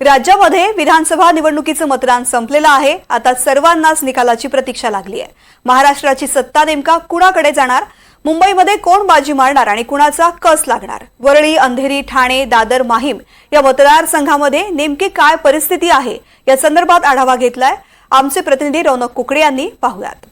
राज्यामध्ये विधानसभा निवडणुकीचं मतदान संपलेलं आहे. आता सर्वांनाच निकालाची प्रतीक्षा लागली आहे. महाराष्ट्राची सत्ता नेमका कुणाकडे जाणार? मुंबईमध्ये कोण बाजी मारणार आणि कुणाचा कस लागणार? वरळी अंधेरी ठाणे दादर माहीम या मतदारसंघामध्ये नेमकी काय परिस्थिती आहे? या संदर्भात आढावा घेतलाय आमचे प्रतिनिधी रौनक कुकडे यांनी. पाहुयात.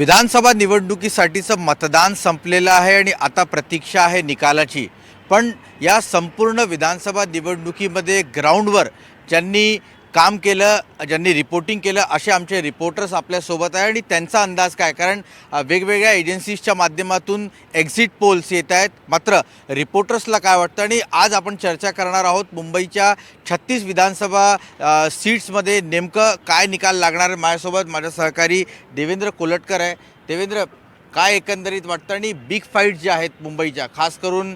विधानसभा निवडणुकीसाठीचं मतदान संपलेलं आहे आणि आता प्रतीक्षा आहे निकालाची. पण या संपूर्ण विधानसभा निवडणुकीमध्ये ग्राउंडवर ज्यांनी काम केलं ज्यांनी रिपोर्टिंग केलं असे आमचे रिपोर्टर्स आपल्यासोबत आहे आणि त्यांचा अंदाज काय? कारण वेगवेगळ्या एजन्सीजच्या माध्यमातून एक्झिट पोल्स येत आहेत. मात्र रिपोर्टर्सला काय वाटतं? आणि आज आपण चर्चा करणार आहोत मुंबईच्या छत्तीस विधानसभा सीट्समध्ये नेमकं काय निकाल लागणार आहे माझ्यासोबत? माझ्या सहकारी देवेंद्र कोलटकर आहे. देवेंद्र काय एकंदरीत वाटतं? आणि बिग फाईट ज्या आहेत मुंबईच्या खास करून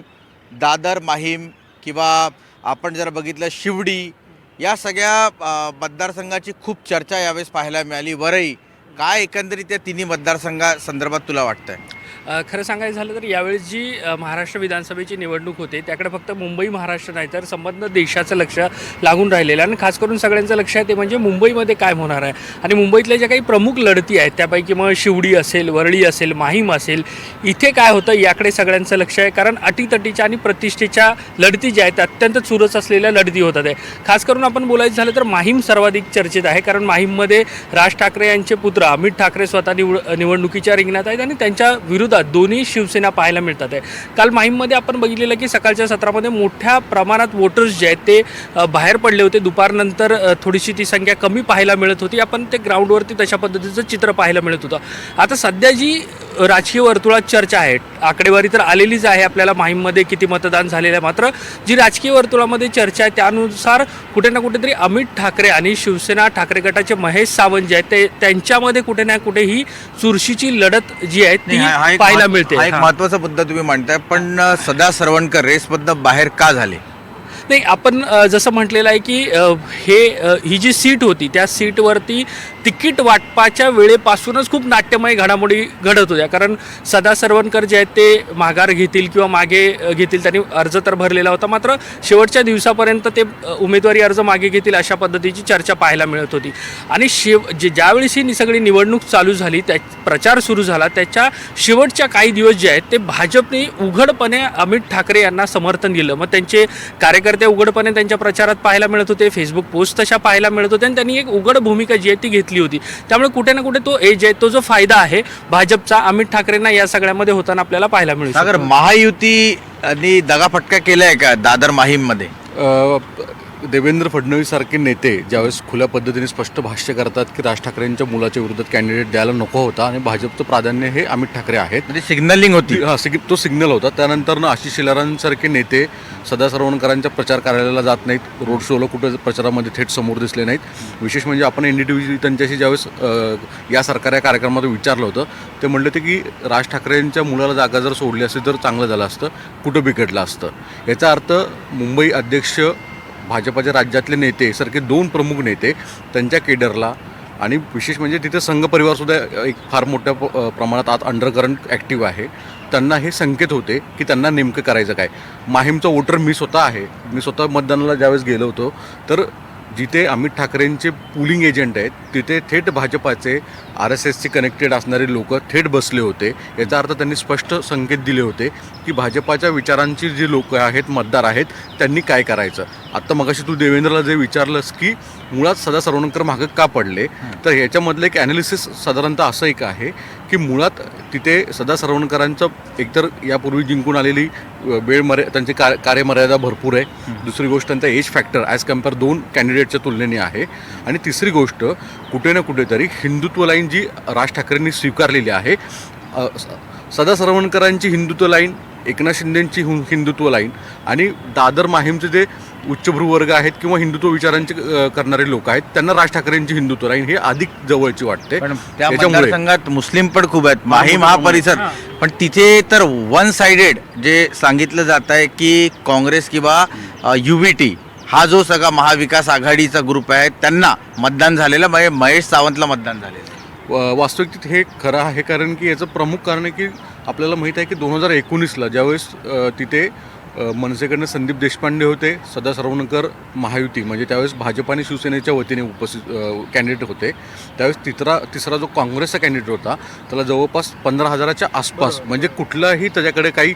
दादर माहीम किंवा आपण जर बघितलं शिवडी या सगळ्या मतदारसंघाची खूप चर्चा यावेळेस पाहायला मिळाली. वरही काय एकंदरीत या तिन्ही मतदारसंघासंदर्भात तुला वाटतंय? आहे खरं सांगायचं झालं तर यावेळी जी महाराष्ट्र विधानसभेची निवडणूक होते त्याकडे फक्त मुंबई महाराष्ट्र नाही तर संबंध देशाचं लक्ष लागून राहिलेलं आणि खास करून सगळ्यांचं लक्ष आहे ते म्हणजे मुंबईमध्ये काय होणार आहे. आणि मुंबईतल्या ज्या काही प्रमुख लढती आहेत त्यापैकी मग शिवडी असेल वरळी असेल माहीम असेल इथे काय होतं याकडे सगळ्यांचं लक्ष आहे. कारण अटीतटीच्या आणि प्रतिष्ठेच्या लढती ज्या आहेत अत्यंत चुरस असलेल्या लढती होतात. आहे खास करून आपण बोलायचं झालं तर माहीम सर्वाधिक चर्चेत आहे. कारण माहीममध्ये राज ठाकरे यांचे पुत्र अमित ठाकरे स्वतः निवड निवडणुकीच्या रिंगणात आहेत आणि त्यांच्या विरोधात दोन्ही शिवसेना पाहायला मिळतात आहे. काल माहीममध्ये आपण बघितलेलं की सकाळच्या सत्रामध्ये मोठ्या प्रमाणात वोटर्स जे आहेत ते बाहेर पडले होते. दुपारनंतर थोडीशी ती संख्या कमी पाहायला मिळत होती. आपण ते ग्राउंडवरती तशा पद्धतीचं चित्र पाहायला मिळत होतं. आता सध्या जी राजकीय वर्तुळात चर्चा आहे आकडेवारी तर आलेलीच आहे आपल्याला माहीममध्ये किती मतदान झालेलं आहे मात्र जी राजकीय वर्तुळामध्ये चर्चा आहे त्यानुसार कुठे ना कुठेतरी अमित ठाकरे आणि शिवसेना ठाकरे गटाचे महेश सावंत जे आहेत ते त्यांच्यामध्ये कुठे ना कुठे ही चुरशीची लढत जी आहे ती हा- एक पाहायला मिळते. हा एक हां. महत्त्वाचा मुद्दा तुम्ही म्हणताय पण सदा सरवणकर रेसमधनं बाहेर का झाले? नाही आपण जसं म्हटलेलं आहे की हे ही जी सीट होती त्या सीटवरती तिकीट वाटपाच्या वेळेपासूनच खूप नाट्यमय घडामोडी घडत होत्या. कारण सदा सरवणकर जे आहेत ते माघार घेतील किंवा मागे घेतील त्यांनी अर्ज तर भरलेला होता. मात्र शेवटच्या दिवसापर्यंत ते उमेदवारी अर्ज मागे घेतील अशा पद्धतीची चर्चा पाहायला मिळत होती. आणि शेव जे ज्यावेळेस ही सगळी निवडणूक चालू झाली त्या प्रचार सुरू झाला त्याच्या शेवटच्या काही दिवस जे आहेत ते भाजपने उघडपणे अमित ठाकरे यांना समर्थन दिलं. मग त्यांचे कार्यकर्ते उघडपणे त्यांच्या प्रचारात पाहायला मिळत होते. फेसबुक पोस्ट तशा पाहायला मिळत होते आणि त्यांनी एक उघड भूमिका जी आहे ती घेतली होती. त्यामुळे कुठे ना कुठे तो एज आहे तो जो फायदा आहे भाजपचा अमित ठाकरेंना या सगळ्यामध्ये होताना आपल्याला पाहायला मिळू सागर शकतो. महायुती आणि दगाफटका केलाय का दादर माहीममध्ये अ, देवेंद्र फडणवीस सारखे नेते ज्यावेळेस खुल्या पद्धतीने स्पष्ट भाष्य करतात की राज ठाकरेंच्या मुलाच्या विरोधात कॅन्डिडेट द्यायला नको होता आणि भाजपचं प्राधान्य हे अमित ठाकरे आहेत. म्हणजे सिग्नलिंग होती. हा सिग तो सिग्नल होता. त्यानंतर ना आशिष शेलारांसारखे नेते सदा सरवणकरांच्या प्रचार कार्यालयाला जात नाहीत. रोड शोला कुठं प्रचारामध्ये थेट समोर दिसले नाहीत. विशेष म्हणजे आपण एन डी टी व्ही त्यांच्याशी ज्यावेळेस या सरकार या कार्यक्रमात विचारलं होतं ते म्हणले होते की राज ठाकरेंच्या मुलाला जागा जर सोडली असती तर चांगलं झालं असतं कुठं बिघडलं असतं. याचा अर्थ मुंबई अध्यक्ष भाजपाचे राज्यातले नेते सारखे दोन प्रमुख नेते त्यांच्या केडरला आणि विशेष म्हणजे तिथे संघ परिवारसुद्धा एक फार मोठ्या प- प्रमाणात आत अंडरकरंट ॲक्टिव्ह आहे. त्यांना हे संकेत होते की त्यांना नेमकं करायचं काय? माहीमचा वोटर मी स्वतः आहे. मी स्वतः मतदानाला ज्यावेळेस गेलो होतो तर जिथे अमित ठाकरेंचे पुलिंग एजंट आहेत तिथे थेट भाजपाचे आर एस एसचे कनेक्टेड असणारे लोक थेट बसले होते. याचा अर्थ त्यांनी स्पष्ट संकेत दिले होते की भाजपाच्या विचारांची जी लोक आहेत मतदार आहेत त्यांनी काय करायचं? आत्ता मगाशी तू देवेंद्रला जे विचारलंस की मुळात सदा सरवणकर मागं का पडले? तर ह्याच्यामधलं एक ॲनालिसिस साधारणतः असं एक आहे की मुळात तिथे सदा सरवणकरांचं एकतर यापूर्वी जिंकून आलेली वेळ मर्या त्यांची कार कार्यमर्यादा भरपूर आहे. दुसरी गोष्ट त्यांचा एज फॅक्टर ॲज कंपेअर दोन कॅन्डिडेटच्या तुलनेने आहे. आणि तिसरी गोष्ट कुठे ना कुठेतरी हिंदुत्व लाईन जी राज ठाकरेंनी स्वीकारलेली आहे सदा सरवणकरांची हिंदुत्व लाईन एकनाथ शिंदेंची हिं- हिंदुत्व लाईन आणि दादर माहीमचे जे उच्चभ्रू वर्ग आहेत किंवा हिंदुत्व विचारांचे करणारे लोक आहेत त्यांना राज ठाकरेंची हिंदुत्व लाईन हे अधिक जवळची वाटते. पण त्या मतदारसंघात मुस्लिम पण खूप आहेत माहीम हा. परिसर पण तिथे तर वन साइडेड जे सांगितलं जात आहे की काँग्रेस किंवा युबीटी हा जो सगळा महाविकास आघाडीचा ग्रुप आहे त्यांना मतदान झालेलं म्हणजे महेश सावंतला मतदान झालेलं वास्तविकतेत हे खरं आहे कारण की याचं प्रमुख कारण आहे की आपल्याला माहीत आहे की दोन हजार एकोणीसला ज्यावेळेस तिथे मनसेकडनं संदीप देशपांडे होते सदा सरवणकर महायुती म्हणजे त्यावेळेस भाजप आणि शिवसेनेच्या वतीने उपस्थित कॅन्डिडेट होते. त्यावेळेस तिसरा तिसरा जो काँग्रेसचा कॅन्डिडेट होता त्याला जवळपास पंधरा हजाराच्या आसपास म्हणजे कुठलाही त्याच्याकडे काही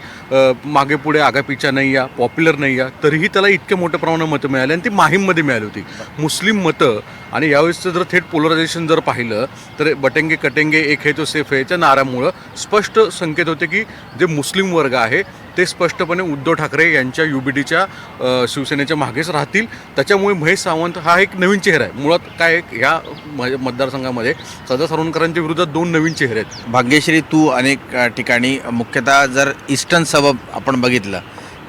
मागे पुढे आगापिछा नाही या पॉप्युलर नाही या तरीही त्याला इतक्या मोठ्या प्रमाणात मतं मिळाली आणि ती माहीममध्ये मिळाली होती. मुस्लिम मतं आणि यावेळेसचं जर थेट पोलरायझेशन जर पाहिलं तर बटेंगे कटेंगे एक है तो सेफ है च्या नाऱ्यामुळं स्पष्ट संकेत होते की जे मुस्लिम वर्ग आहे ते स्पष्टपणे उद्धव ठाकरे यांच्या यू बी टीच्या शिवसेनेच्या मागेच राहतील. त्याच्यामुळे महेश सावंत हा एक नवीन चेहरा आहे. मुळात काय ह्या मतदारसंघामध्ये सदा सरवणकरांच्या विरोधात दोन नवीन चेहरे आहेत. भाग्यश्री तू अनेक ठिकाणी मुख्यतः जर ईस्टर्न सबब आपण बघितलं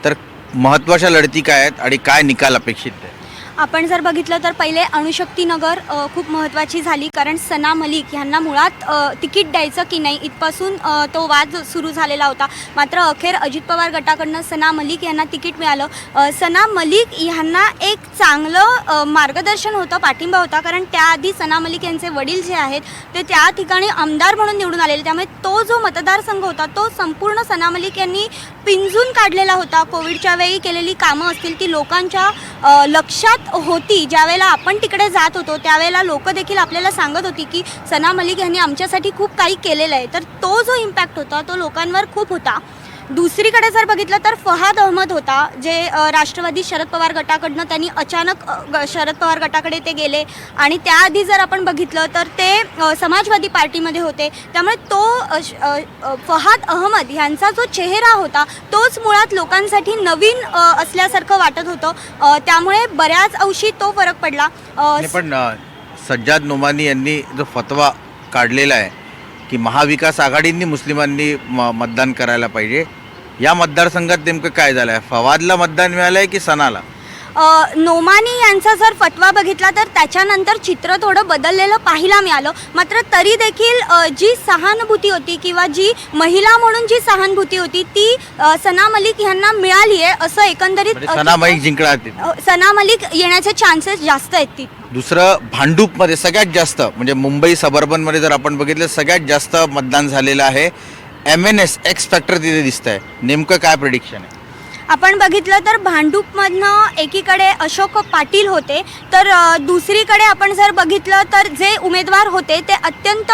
तर महत्त्वाच्या लढती काय आहेत आणि काय निकाल अपेक्षित आहे? आपण जर बघितलं तर पहिले अणुशक्तीनगर खूप महत्त्वाची झाली कारण सना मलिक यांना मुळात तिकीट द्यायचं की नाही इथपासून तो वाद सुरू झालेला होता. मात्र अखेर अजित पवार गटाकडनं सना मलिक यांना तिकीट मिळालं. सना मलिक यांना एक चांगलं मार्गदर्शन होतं पाठिंबा होता कारण त्याआधी सना मलिक यांचे वडील जे आहेत ते त्या ठिकाणी आमदार म्हणून निवडून आलेले. त्यामुळे तो जो मतदारसंघ होता तो संपूर्ण सना मलिक यांनी पिंजून काढलेला होता. कोविडच्या वेळी केलेली कामं असतील ती लोकांच्या लक्षात होती. ज्यावेळेला आपण तिकडे जात होतो त्यावेळेला लोक देखील आपल्याला सांगत होती की सना मलिक यांनी आमच्यासाठी खूप काही केलेलं आहे. तर तो जो इम्पॅक्ट होता तो लोकांवर खूप होता. दुसरीकडे जर बघितलं तर फहाद अहमद होता जे राष्ट्रवादी शरद पवार गटाकडनं त्यांनी अचानक शरद पवार गटाकडे ते गेले. आणि त्याआधी जर आपण बघितलं तर ते समाजवादी पार्टीमध्ये होते. त्यामुळे तो श- फहाद अहमद यांचा जो चेहरा होता तोच मुळात लोकांसाठी नवीन असल्यासारखं वाटत होतं. त्यामुळे बऱ्याच अंशी तो फरक पडला. पण सज्जाद नोमानी यांनी जो फतवा काढलेला आहे की महाविकास आघाडींनी मुस्लिमांनी म मतदान करायला पाहिजे. या मतदारसंघात नेमकं काय झालं आहे फवादला मतदान मिळालं आहे की सणाला? अ, नोमानी यांचा जर फटवा बघितला तर त्याच्यानंतर चित्र थोडं बदललेलं पाहायला मिळालं. मात्र तरी देखील अ, जी सहानुभूती होती किंवा जी महिला म्हणून जी सहानुभूती होती ती अ, सना मलिक यांना मिळाली आहे असं एकंदरीत म्हणजे अ, सना माईक जिंकणार ते अ, सना मलिक येण्याचे चान्सेस जास्त आहेत ती दुसरं भांडूपमध्ये सगळ्यात जास्त म्हणजे मुंबई सबर्बनमध्ये जर आपण बघितलं सगळ्यात जास्त मतदान झालेलं आहे. M N S X factor तिथे दिसत आहे नेमकं काय प्रिडिक्शन आहे? आपण बघितलं तर भांडूपमधनं एकीकडे अशोक पाटील होते. तर अ, दुसरीकडे आपण जर बघितलं तर जे उमेदवार होते ते अत्यंत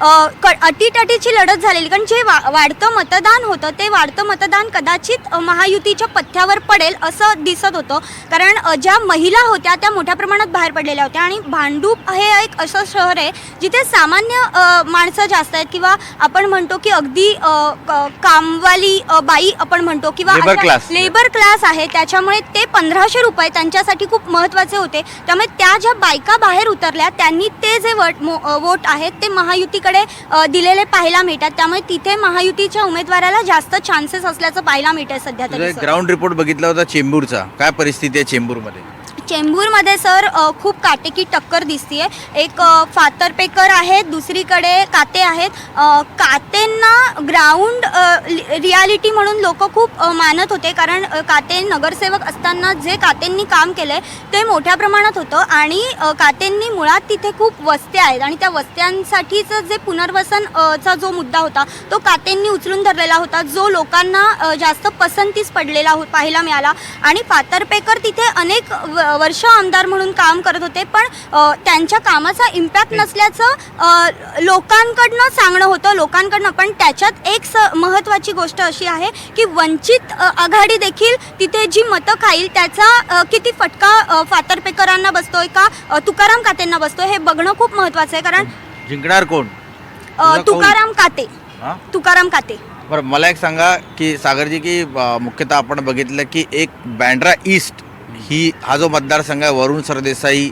अ, क अटीतटीची लढत झालेली. कारण जे वा वाढतं मतदान होतं ते वाढतं मतदान कदाचित महायुतीच्या पथ्यावर पडेल असं दिसत होतं. कारण ज्या महिला होत्या त्या मोठ्या प्रमाणात बाहेर पडलेल्या होत्या. आणि भांडूप हे एक असं शहर आहे जिथे सामान्य माणसं जास्त आहेत. किंवा आपण म्हणतो की अगदी कामवाली बाई आपण म्हणतो. किंवा. लेबर क्लास आहे. त्याच्यामुळे ते पंधराशे रुपये त्यांच्यासाठी खूप महत्त्वाचे होते. त्यामुळे त्या ज्या बायका बाहेर उतरल्या त्यांनी ते जे वोट वोट आहेत ते महायुतीकडे अ, दिलेले पाहायला मिळतात. त्यामुळे तिथे महायुतीच्या उमेदवाराला जास्त चान्सेस असल्याचं पाहायला मिळतंय सध्या तरी. ग्राउंड रिपोर्ट बघितला होता चेंबूरचा. काय परिस्थिती आहे चेंबूरमध्ये? चेंबूरमध्ये सर खूप काटेकी टक्कर दिसते आहे एक फातरपेकर आहेत दुसरीकडे काते आहेत. कातेंना ग्राउंड रियालिटी म्हणून लोक खूप मानत होते. कारण काते नगरसेवक असताना जे कातेंनी काम केलंय ते मोठ्या प्रमाणात होतं. आणि कातेंनी मुळात तिथे खूप वस्त्या आहेत. आणि त्या वस्त्यांसाठीचं जे पुनर्वसन चा जो मुद्दा होता तो कातेंनी उचलून धरलेला होता. जो लोकांना जास्त पसंतीस पडलेला हो पाहायला मिळाला. आणि फातरपेकर तिथे अनेक व- वर्ष आमदार म्हणून काम करत होते पण त्यांच्या कामाचा इम्पॅक्ट नसल्याचं लोकांकडनं सांगणं होतं लोकांकडनं. पण त्याच्यात एक स महत्त्वाची गोष्ट अशी आहे की वंचित आघाडी देखील तिथे जी मतं खाईल त्याचा किती फटका फातर्पेकरांना बसतोय का तुकाराम कातेंना बसतोय हे बघणं खूप महत्त्वाचं आहे कारण जिंकणार कोण? तुकाराम काते. तुकाराम काते. बरं मला एक सांगा की सागरजी की मुख्यतः आपण बघितलं की एक बँड्रा ईस्ट ही हा जो मतदारसंघ आहे वरुण सरदेसाई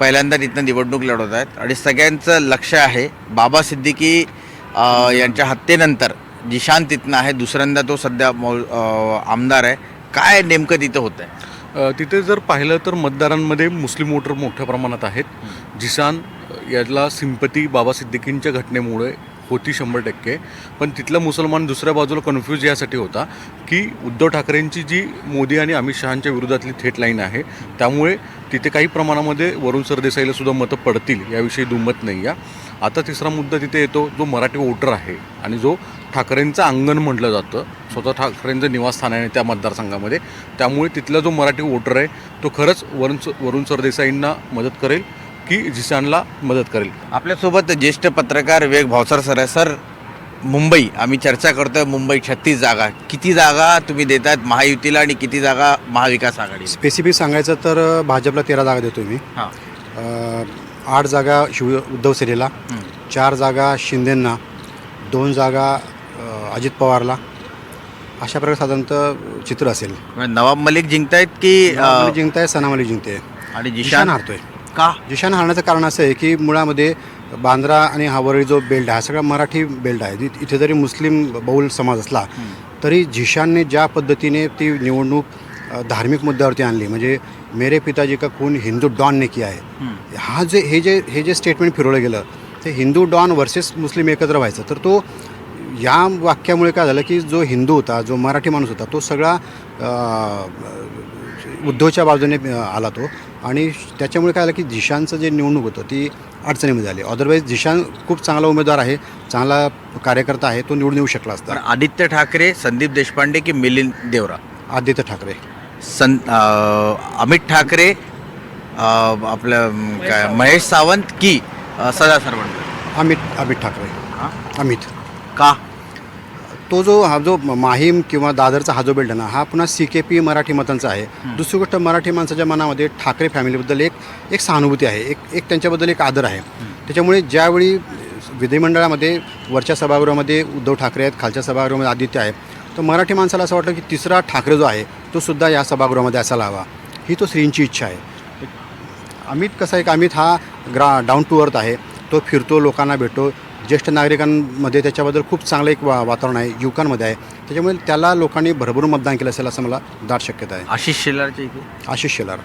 पहिल्यांदा तिथनं निवडणूक लढवत आहेत. आणि सगळ्यांचं लक्ष आहे बाबा सिद्दीकी यांच्या हत्येनंतर. जिशान तिथनं आहे दुसऱ्यांदा तो सध्या आमदार आहे. काय नेमकं तिथं होतं आहे? तिथे जर पाहिलं तर मतदारांमध्ये मुस्लिम वोटर मोठ्या प्रमाणात आहेत. जिसान अ, याला सिंपती बाबा सिद्दीकींच्या घटनेमुळे होती शंभर टक्के. पण तिथला मुसलमान दुसऱ्या बाजूला कन्फ्यूज यासाठी होता की उद्धव ठाकरेंची जी मोदी आणि अमित शहांच्या विरोधातली थेट लाईन आहे त्यामुळे तिथे काही प्रमाणामध्ये वरुण सरदेसाईला सुद्धा मतं पडतील याविषयी दुमत नाही आहे आता तिसरा मुद्दा तिथे येतो जो मराठी वोटर आहे आणि जो ठाकरेंचं अंगण म्हटलं जातं स्वतः ठाकरेंचं निवासस्थान आहे त्या मतदारसंघामध्ये त्यामुळे तिथला जो मराठी वोटर आहे तो खरंच वरुण वरुण सरदेसाईंना मदत करेल. की जिसानला मदत करेल. आपल्यासोबत ज्येष्ठ पत्रकार विवेक भावसर सर आहे. सर मुंबई आम्ही चर्चा करतोय मुंबई छत्तीस जागा. किती जागा तुम्ही देतात महायुतीला आणि किती जागा महाविकास आघाडीला? स्पेसिफिक सांगायचं तर भाजपला तेरा जागा देतो मी. हां. अ, आठ जागा शिव उद्धव सेनेला चार जागा शिंदेंना दोन जागा अ, अजित पवारला. अशा प्रकारे साधारणतः चित्र असेल. म्हणजे नवाब मलिक जिंकतायत की जिंकताय सनामली जिंकते आणि जिशान? जिशान हारतोय. का? जिशान हारण्याचं कारण असं आहे की मुळामध्ये बांद्रा आणि हा वरळी जो बेल्ट आहे हा सगळा मराठी बेल्ट आहे. इथे जरी मुस्लिम बहुल समाज असला तरी जिशानने ज्या पद्धतीने ती निवडणूक धार्मिक मुद्द्यावरती आणली म्हणजे मेरे पिताजी का खून हिंदू डॉनने किया आहे हा जे हे जे हे जे स्टेटमेंट फिरवलं गेलं ते हिंदू डॉन वर्सेस मुस्लिम एकत्र व्हायचं. तर तो या वाक्यामुळे काय झालं की जो हिंदू होता जो मराठी माणूस होता तो सगळा उद्धवच्या बाजूने आला तो. आणि त्याच्यामुळे काय झालं की जिशानचं जे निवडणूक होतं ती अडचणीमध्ये आली. अदरवाईज जिशान खूप चांगला उमेदवार आहे चांगला कार्यकर्ता आहे तो निवडून येऊ शकला असता. आदित्य ठाकरे संदीप देशपांडे की मिलिंद देवरा? आदित्य ठाकरे. अं, अमित ठाकरे आपलं काय महेश सावंत की सदा सरवणकर अमित अमित ठाकरे. अमित. का? तो जो हा जो माहीम किंवा दादरचा हा जो आहे ना हा पुन्हा सी के पी मराठी मतांचा आहे. दुसरी गोष्ट मराठी माणसाच्या मनामध्ये ठाकरे फॅमिलीबद्दल एक एक सहानुभूती आहे. एक एक त्यांच्याबद्दल एक आदर आहे. त्याच्यामुळे ज्यावेळी विधिमंडळामध्ये वरच्या सभागृहामध्ये उद्धव ठाकरे आहेत खालच्या सभागृहामध्ये आदित्य आहे तर मराठी माणसाला असं वाटतं की तिसरा ठाकरे जो आहे तो सुद्धा या सभागृहामध्ये असायला हवा. ही तो श्रींची इच्छा आहे. अमित कसं आहे? की अमित हा ग्रा डाऊन टू अर्थ आहे. तो फिरतो लोकांना भेटतो. ज्येष्ठ नागरिकांमध्ये त्याच्याबद्दल खूप चांगलं एक वा वातावरण आहे युवकांमध्ये आहे. त्याच्यामुळे त्याला लोकांनी भरभरून मतदान केलं असेल असं मला दाट शक्यता आहे. आशिष शेलारच्या इथे? आशिष शेलार.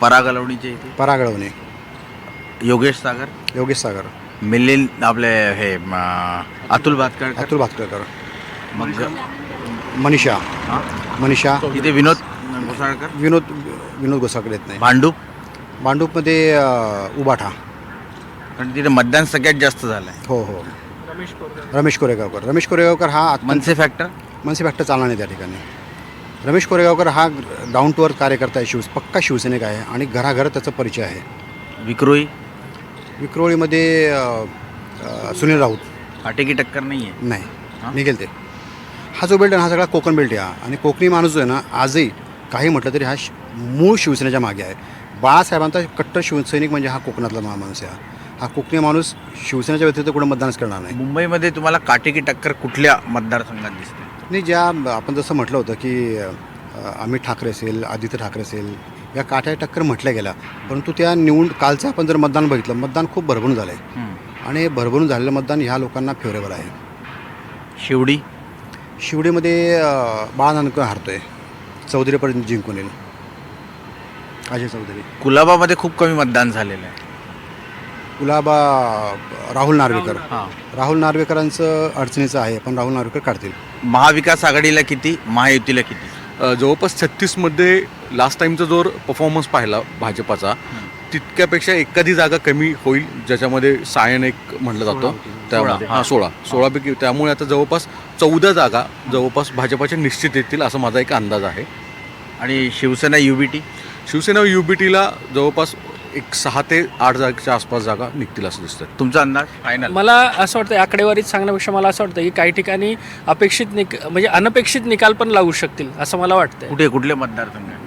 पराग अलवणीच्या इथे? परागळवणे योगेश सागर? योगेश सागर. मिलिंद आपले हे अतुल भातकर अतुल भातकर मग मनीषा. हां? मनीषा. इथे विनोद घोसाळकर? विनोद विनोद गोसाकडे येत नाही. भांडूप? भांडूपमध्ये अं, उबाठा. कारण तिथे मतदान सगळ्यात जास्त झालं आहे हो हो. रमेश कोरेगावकर. रमेश कोरेगावकर हा मनसे फॅक्टर मनसे फॅक्टर चालणार नाही त्या ठिकाणी. रमेश कोरेगावकर हा डाऊन टू अर्थ कार्यकर्ता आहे शिव पक्का शिवसैनिक आहे आणि घराघरात त्याचा परिचय आहे. विक्रोळी? विक्रोळीमध्ये अ, अ, सुनील राऊत. फाटेकी टक्कर नाही. आहे हां? नाही निघेल ते. हा जो बेल्ट आहे ना हा सगळा कोकण बेल्ट आहे. हा. आणि कोकणी माणूस जो आहे ना आजही काही म्हटलं तरी हा श- मूळ शिवसेनेच्या मागे आहे. बाळासाहेबांचा कट्टर शिवसैनिक म्हणजे हा कोकणातला मा- माणूस आहे हा. हा कोकणी माणूस शिवसेनेच्या व्यतिरिक्त कुठं मतदानच करणार नाही. मुंबईमध्ये तुम्हाला काटेकी टक्कर कुठल्या मतदारसंघात दिसते? आणि ज्या आपण जसं म्हटलं होतं की अ, अमित ठाकरे असेल आदित्य ठाकरे असेल या काट्या टक्कर म्हटल्या गेल्या. परंतु त्या निवड कालचं आपण जर मतदान बघितलं मतदान खूप भरभरून झालं आहे आणि भरभरून झालेलं मतदान ह्या लोकांना फेवरेबल आहे. शिवडी? शिवडीमध्ये अ, बाळा नानकर हारतोय. चौधरीपर्यंत जिंकून येईल. अजय चौधरी. कुलाबामध्ये खूप कमी मतदान झालेलं आहे. गुलाबा राहुल नार्वेकर. हां. राहुल नार्वेकरांचं अडचणीचं आहे पण राहुल नार्वेकर काढतील. महाविकास आघाडीला किती महायुतीला किती? जवळपास छत्तीसमध्ये लास्ट टाईमचा जो परफॉर्मन्स पाहिला भाजपाचा तितक्यापेक्षा एखादी जागा कमी होईल ज्याच्यामध्ये सायन एक म्हटलं जातं. त्यामध्ये हां सोळा. सोळापैकी त्यामुळे आता जवळपास चौदा जागा जवळपास भाजपाच्या निश्चित येतील असा माझा एक अंदाज आहे. आणि Shiv Sena UBT? Shiv Sena U B टीला जवळपास एक सहा ते आठ जागेच्या आसपास जागा निघतील असं दिसतं तुमचा अंदाज? फायनल मला असं वाटतं आकडेवारीत सांगण्यापेक्षा मला असं वाटतं की काही ठिकाणी अपेक्षित निक म्हणजे अनपेक्षित निकाल पण लागू शकतील असं मला वाटतं कुठे कुठले मतदारसंघ आहे?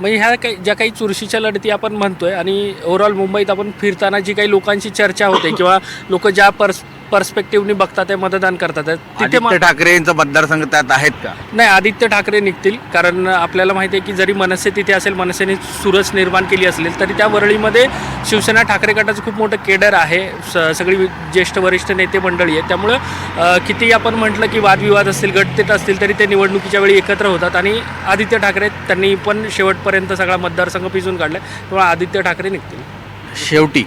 म्हणजे ह्या काही ज्या काही चुरशीच्या लढती आपण म्हणतोय आणि ओव्हरऑल मुंबईत आपण फिरताना जी काही लोकांची चर्चा होते किंवा लोक ज्या पर्स पर्स्पेक्टिव्हनी बघतात ते मतदान करतात. तिथे मा- आदित्य ठाकरे यांचा मतदारसंघ त्यात आहेत का? नाही आदित्य ठाकरे निघतील. कारण आपल्याला माहिती आहे की जरी मनसे तिथे असेल मनसेने सुरस निर्माण केली असेल तरी त्या वरळीमध्ये शिवसेना ठाकरे गटाचं खूप मोठं केडर आहे. स सगळी वि- ज्येष्ठ वरिष्ठ नेते मंडळी आहे त्यामुळं अ, कितीही आपण म्हटलं की वादविवाद असतील गटतेट असतील तरी ते निवडणुकीच्या वेळी एकत्र होतात. आणि आदित्य ठाकरे त्यांनी पण शेवटपर्यंत सगळा मतदारसंघ पिजून काढला त्यामुळे आदित्य ठाकरे निघतील. शेवटी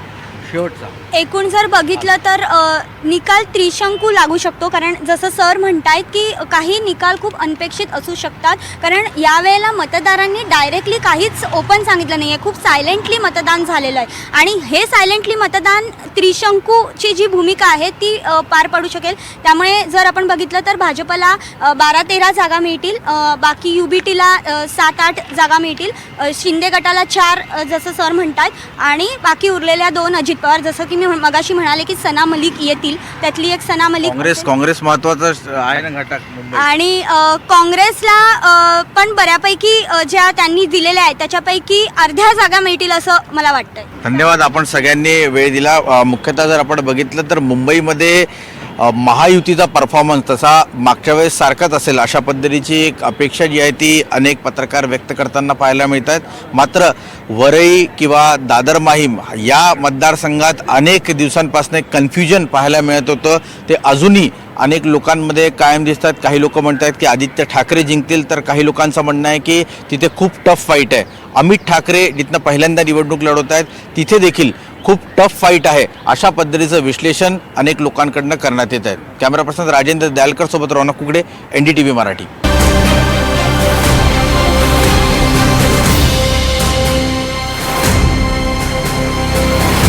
शेवटचा. एकूण जर बघितलं तर अ, निकाल त्रिशंकू लागू शकतो. कारण जसं सर म्हणतायत की काही निकाल खूप अनपेक्षित असू शकतात. कारण यावेळेला मतदारांनी डायरेक्टली काहीच ओपन सांगितलं नाही आहे खूप सायलेंटली मतदान झालेलं आहे. आणि हे सायलेंटली मतदान त्रिशंकूची जी भूमिका आहे ती अ, पार पडू शकेल. त्यामुळे जर आपण बघितलं तर भाजपला अ, बारा तेरा जागा मिळतील. अ, बाकी यू बी टीला सात आठ जागा मिळतील. अ, शिंदे गटाला चार अ, जसं सर म्हणतात आणि बाकी उरलेल्या दोन अजित पवार जसं की मी मगाशी म्हणाले की सना मलिक येतील. त्यातली एक सना मलिक काँग्रेस. काँग्रेस महत्वाचं आहे. ना घटक मुंबई आणि अ, काँग्रेसला अ, पण बऱ्यापैकी अ, ज्या त्यांनी दिलेल्या आहेत त्याच्यापैकी अर्ध्या जागा मिळतील असं मला वाटतंय. धन्यवाद. आपण सगळ्यांनी वेळ दिला. अ, मुख्यतः जर आपण बघितलं तर मुंबईमध्ये महायुतीचा परफॉर्मन्स तसा मागच्या वेळेस सारखाच असेल. अशा पद्धतीची एक अपेक्षा जी आहे ती अनेक पत्रकार व्यक्त करताना पाहायला मिळत आहेत मात्र वरई किंवा दादर माहीम या मतदारसंघात अनेक दिवसांपासून एक कन्फ्युजन पाहायला मिळत होतं. ते अजूनही अनेक लोकांमध्ये कायम दिसतात. काही लोक म्हणत आहेत की आदित्य ठाकरे जिंकतील तर काही लोकांचं म्हणणं आहे की तिथे खूप टफ फाईट आहे. अमित ठाकरे जिथनं पहिल्यांदा निवडणूक लढवत आहेत तिथे देखील खूप टफ फाईट आहे. अशा पद्धतीचं विश्लेषण अनेक लोकांकडनं करण्यात येत आहे. कॅमेरा पर्सन राजेंद्र दयालकर सोबत Raunak Kukde N D T V Marathi.